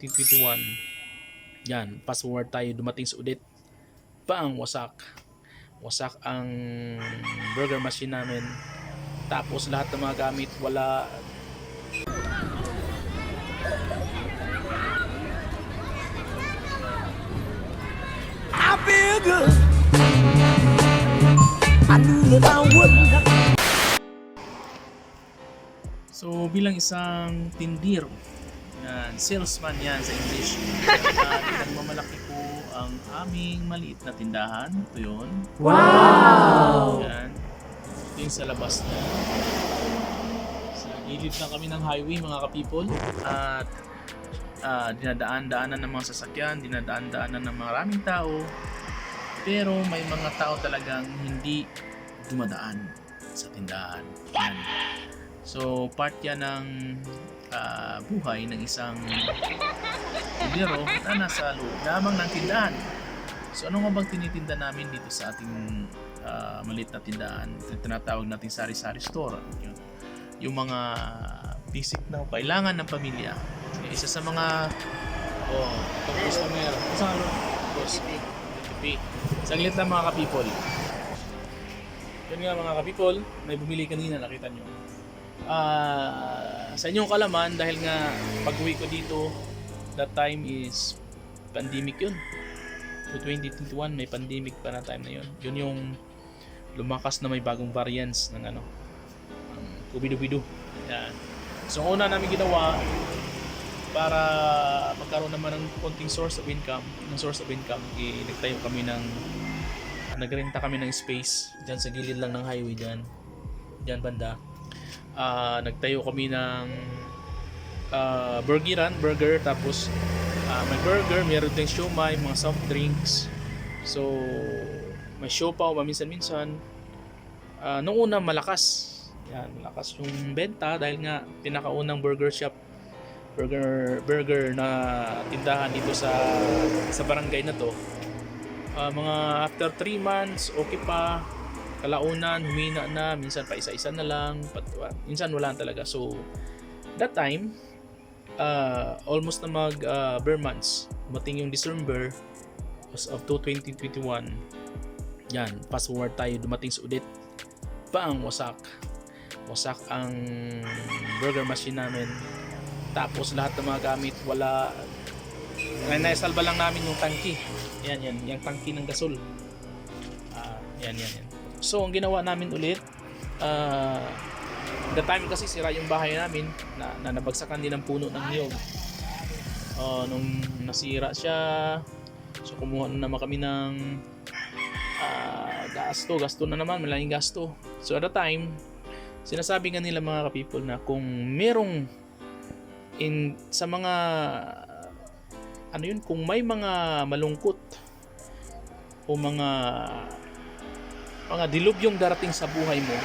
2021. Yan, fast forward tayo, dumating sa ulit. Bang, wasak. Wasak ang burger machine namin. Tapos lahat ng mga gamit, wala. I feel good. I knew that I wouldn't have. So, bilang isang tindir, yan, salesman yan sa English. At nagmamalaki po ang aming maliit na tindahan. Ito yun. Wow! Yan. Ito yung sa labas na. Sa gilid lang kami ng highway mga ka-people. At ah, dinadaan-daanan ng mga sasakyan, dinadaan-daanan ng maraming tao. Pero may mga tao talagang hindi dumadaan sa tindahan. Yan. So, part yan ng ah, buhay ng isang tindero na nasa loob lamang ng tindahan. So, ano nga bang tinitinda namin dito sa ating ah, maliit na tindahan? Tinatawag nating sari-sari store. Yun. Yung mga basic na kailangan ng pamilya. Isa sa mga oh, customer. Sa ano? TP. Saglit lang mga ka-people. Yun nga mga ka-people, may bumili kanina, nakita nyo. Ah, sa inyong kalaman, dahil nga pag-uwi ko dito, that time is pandemic yun. So 2021, may pandemic pa na time na yun. Yun yung lumakas na may bagong variants ng ano, ng kubido-bido. Yan. So una namin ginawa, para magkaroon naman ng konting source of income, ng source of income, i- nagtayo kami ng nagrenta kami ng space diyan sa gilid lang ng highway diyan. Diyan banda. Ah, nagtayo kami ng ah, burgeran, burger tapos ah, may burger, meron ding siomai, mga soft drinks. So may siopaw paminsan-minsan. Ah, nung una malakas. Yan, malakas yung benta dahil nga pinakaunang burger shop burger burger na tindahan dito sa sa barangay na to. Ah, mga after 3 months, okay pa. Kalaunan, humina na, minsan pa isa-isa na lang, pat, minsan wala talaga. So, that time, uh, almost na mag uh, bare months, dumating yung December of 2021. Yan, fast forward tayo, dumating sa ulit. Bang, wasak. Wasak ang burger machine namin. Tapos lahat ng mga gamit wala na naisalba lang namin yung tangki. Yan yan, yung tangki ng gasol. Ah, yan yan yan. So ang ginawa namin ulit ah the time kasi sira yung bahay namin na, na nabagsakan din ng puno ng niyog. Ah, nung nasira siya, so kumuha na naman kami ng ah, gasto, gasto na naman, malaking gasto. So at the time, sinasabi nga nila mga ka-people na kung merong in sa mga ano yun kung may mga malungkot o mga mga dilubyong darating sa buhay mo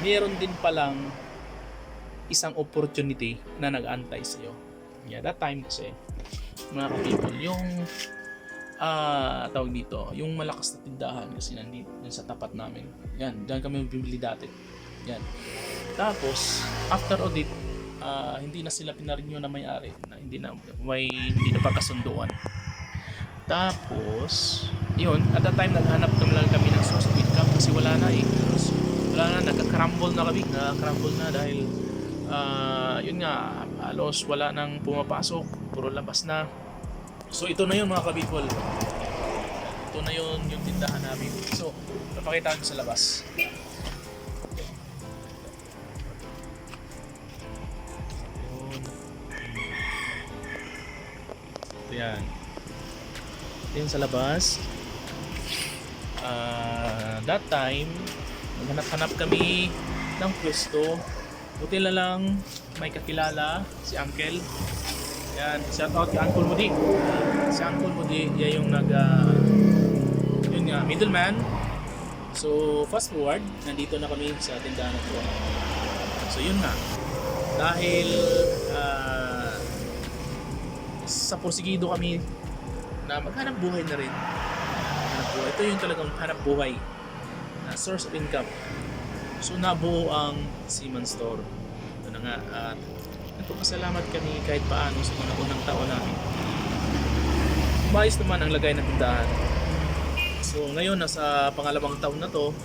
meron din palang isang opportunity na nag-antay sa iyo. Yeah, that time kasi mga people, yung ah tawag dito, yung malakas na tindahan kasi nandito dun sa tapat namin. Yan, diyan kami bibili dati. Yan. Tapos, after audit, ah, hindi na sila pinarenew na may-ari na hindi na may hindi na pagkasunduan. Tapos, yun, at that time naghanap naman lang kami ng source of income kasi wala na eh. Wala na, nagka-crumble na kami, nagka-crumble na dahil ah, yun nga, halos wala nang pumapasok, puro labas na. So ito na yun mga kabitwal. Ito na yun yung tindahan namin. So, papakita ko sa labas. Yun. Ito yan. Ito yung sa labas. Ah, that time, naghanap-hanap kami ng pwesto. Buti na lang may kakilala, si Uncle. Yan, shout out kay Uncle Mudi. Si Uncle Mudi, yan yung nag, ah, yun nga, middleman. So, fast forward, nandito na kami sa tindahan to. So, yun nga. Dahil ah, sa porsigido kami na maghanap buhay na rin. Ito yung talagang hanap buhay na source of income. So nabuo ang Seaman Store. Ito na nga. At nagpapasalamat kami kahit paano sa mga unang taon namin. Maayos naman ang lagay ng tindahan. So ngayon nasa pangalawang taon na to,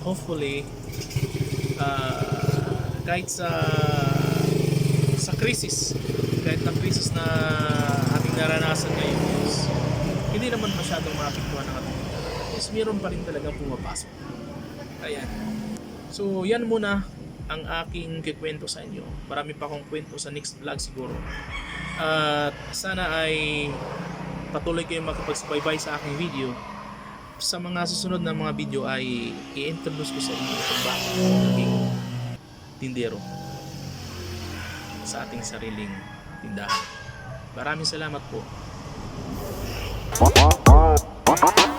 hopefully ah, kahit sa sa krisis, kahit ng krisis na ating naranasan ngayon is hindi naman masyadong maapektuhan ng ating least meron pa rin talagang pumapasok. Ayan. So, yan muna ang aking kikwento sa inyo. Marami pa akong kwento sa next vlog siguro. At sana ay patuloy kayong makapagsubaybay sa aking video. Sa mga susunod na mga video ay i-introduce ko sa inyo kung bakit naging tindero sa ating sariling tindahan. Maraming salamat po. teléfono.